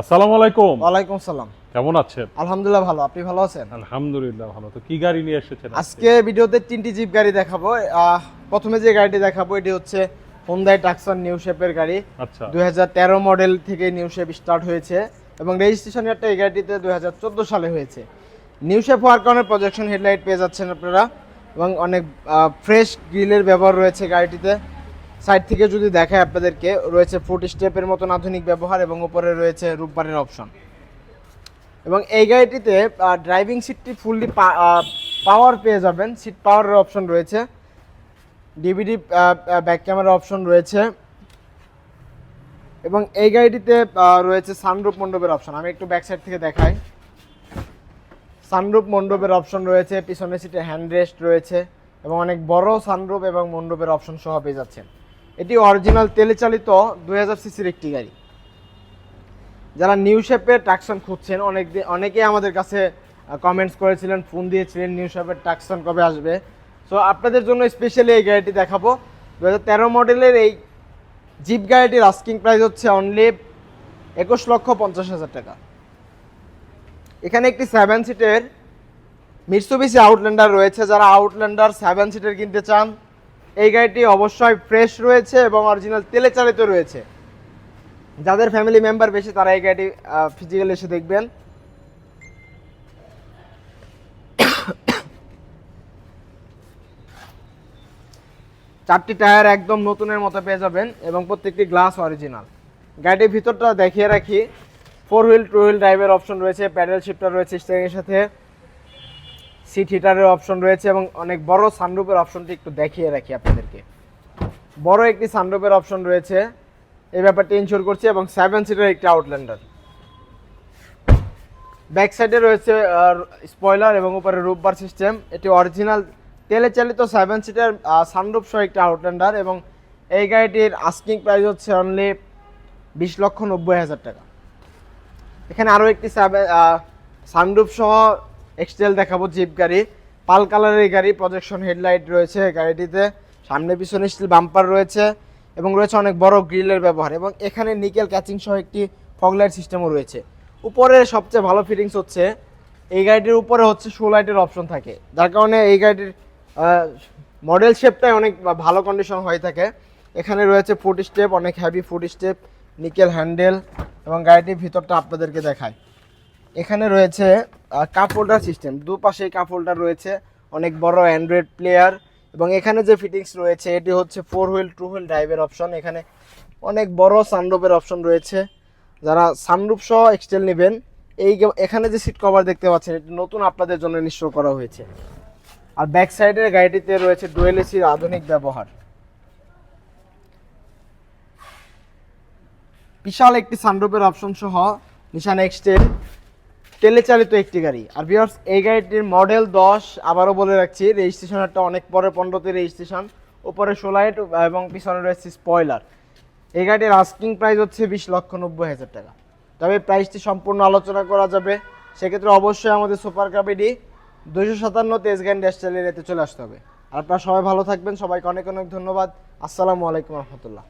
আসসালামু আলাইকুম। ওয়ালাইকুম সালাম কেমন আছেন? আলহামদুলিল্লাহ ভালো আপনি ভালো আছেন? আলহামদুলিল্লাহ ভালো। তো কি গাড়ি নিয়ে এসেছেন আজকে? ভিডিওতে তিনটি জিপ গাড়ি দেখাবো। প্রথমে যে গাড়িটি দেখাবো এটি হচ্ছে হোন্দাই টাকসন নিউ শেপের গাড়ি। আচ্ছা। দুই হাজার তেরো মডেল থেকে নিউ শেপ স্টার্ট হয়েছে এবং রেজিস্ট্রেশন একটা এই গাড়িটিতে দুই সালে হয়েছে। নিউ শেপ হওয়ার কারণে প্রজেকশন হেডলাইট পেয়ে যাচ্ছেন আপনারা এবং অনেক ফ্রেশ গ্রিলের ব্যবহার রয়েছে গাড়িটিতে। সাইড থেকে যদি দেখায় আপনাদেরকে, রয়েছে ফুট স্টেপের মতন আধুনিক ব্যবহার এবং উপরে রয়েছে রূপবারের অপশন। এবং এই গাড়িটিতে ড্রাইভিং সিটটি ফুললি পাওয়ার পেয়ে যাবেন। সিট পাওয়ারের অপশন রয়েছে। ডিভিডি ব্যাক ক্যামেরা অপশন রয়েছে। এবং এই গাড়িটিতে রয়েছে সানরূপ মণ্ডপের অপশন আমি একটু ব্যাক সাইড থেকে দেখাই। সানরূপ মণ্ডপের অপশন রয়েছে, পিছনের সিটে হ্যান্ড রেস্ট রয়েছে এবং অনেক বড় সানরূপ এবং মণ্ডপের অপশন সহ পেয়ে যাচ্ছেন। এটি অরিজিনাল তেলে চালিত দুই হাজার সিসির একটি গাড়ি। যারা নিউ শেপের ট্রাকশন খুঁজছেন, অনেক অনেকেই আমাদের কাছে কমেন্টস করেছিলেন ফোন দিয়েছিলেন নিউ শেপের ট্রাকশন কবে আসবে। সো আপনাদের জন্য স্পেশালি এই গাড়িটি দেখাবো। দু হাজার তেরো মডেলের এই জিপ গাড়িটির আস্কিং প্রাইস হচ্ছে অনলি একুশ লক্ষ পঞ্চাশ হাজার টাকা। এখানে একটি সেভেন সিটের মিটসুবিসি আউটল্যান্ডার রয়েছে। যারা আউটল্যান্ডার সেভেন সিটের কিনতে চান এই গাড়িটি অবশ্যই ফ্রেশ রয়েছে এবং অরিজিনাল তেলে চালিত রয়েছে। যাদের ফ্যামিলি মেম্বার বেশি, তারা এই গাড়িটি ফিজিক্যালি এসে দেখবেন। চারটি টায়ার একদম নতুনের মতো পেয়ে যাবেন এবং প্রত্যেকটি গ্লাস অরিজিনাল গাড়িটির ভিতরটা দেখিয়ে রাখি। ফোর হুইল টু হুইল ড্রাইভের অপশন রয়েছে প্যাডেল শিফটার রয়েছে স্টিয়ারিংয়ের সাথে। সিট হিটারের অপশন রয়েছে এবং অনেক বড় সানরুপের অপশনটি একটু দেখিয়ে রাখি আপনাদেরকে। বড় একটি সানরুপের অপশন রয়েছে। এই ব্যাপারটি ইনশোর করছি এবং সেভেন সিটের একটি আউটল্যান্ডার ব্যাক সাইডে রয়েছে স্পয়লার এবং উপরে রূপবার সিস্টেম এটি অরিজিনাল তেলে চালিত সেভেন সিটার সানরুপ সহ একটি আউটল্যান্ডার এবং এই গাড়িটির আস্কিং প্রাইস হচ্ছে অনলি বিশ লক্ষ নব্বই হাজার টাকা। এখানে আরও একটি সানরুপ সহ এক্সটেল দেখাবো জিপ গাড়ি। পাল কালারের গাড়ি প্রজেকশন হেডলাইট রয়েছে গাড়িটিতে। সামনে, পিছনে স্টিল বাম্পার রয়েছে এবং রয়েছে অনেক বড় গ্রিলের ব্যবহার এবং এখানে নিকেল ক্যাচিং সহ একটি ফগলাইট সিস্টেমও রয়েছে। উপরে সবচেয়ে ভালো ফিটিংস হচ্ছে, এই গাড়িটির উপরে হচ্ছে শো লাইটের অপশন থাকে। যার কারণে এই গাড়িটির মডেল শেপটাই অনেক ভালো কন্ডিশন হয়ে থাকে। এখানে রয়েছে ফুট স্টেপ অনেক heavy foot step nickel handle এবং গাড়িটির ভিতরটা আপনাদেরকে দেখায় এখানে রয়েছে কাপ সিস্টেম দুপাশেই কাপ রয়েছে, অনেক বড় অ্যান্ড্রয়েড প্লেয়ার এবং এখানে যে ফিটিংস রয়েছে, এটি হচ্ছে ফোর হুইল টু হুইল ড্রাইভের অপশন এখানে অনেক বড় সানরুপের অপশন রয়েছে। যারা সানরুপ সহ এক্সটেল নেবেন, এই এখানে যে সিট কভার দেখতে পাচ্ছেন, এটি নতুন আপনাদের জন্য নিশ্চয় করা হয়েছে। আর ব্যাক সাইডের গাড়িটিতে রয়েছে ডুয়েল এসির আধুনিক ব্যবহার। বিশাল একটি সানরুপের অপশন সহ নিশান এক্সটেল তেলে চালিত একটি গাড়ি। আর বিয়ার্স এই গাড়িটির মডেল দশ, আবারও বলে রাখছি রেজিস্ট্রেশনটা অনেক পরে, পনেরোতে রেজিস্ট্রেশন উপরে সোলাইট এবং পিছনে রয়েছে স্পয়লার এই গাড়িটির আস্কিং প্রাইস হচ্ছে বিশ লক্ষ নব্বই হাজার টাকা। তবে প্রাইসটি সম্পূর্ণ আলোচনা করা যাবে। সেক্ষেত্রে অবশ্যই আমাদের সুপার কাবিডি দুইশো সাতান্ন তেজ গান ড্যাশ চালিয়ে চলে আসতে হবে। আর আপনারা সবাই ভালো থাকবেন। সবাইকে অনেক অনেক ধন্যবাদ। আসসালামু আলাইকুম রহমতুল্লাহ।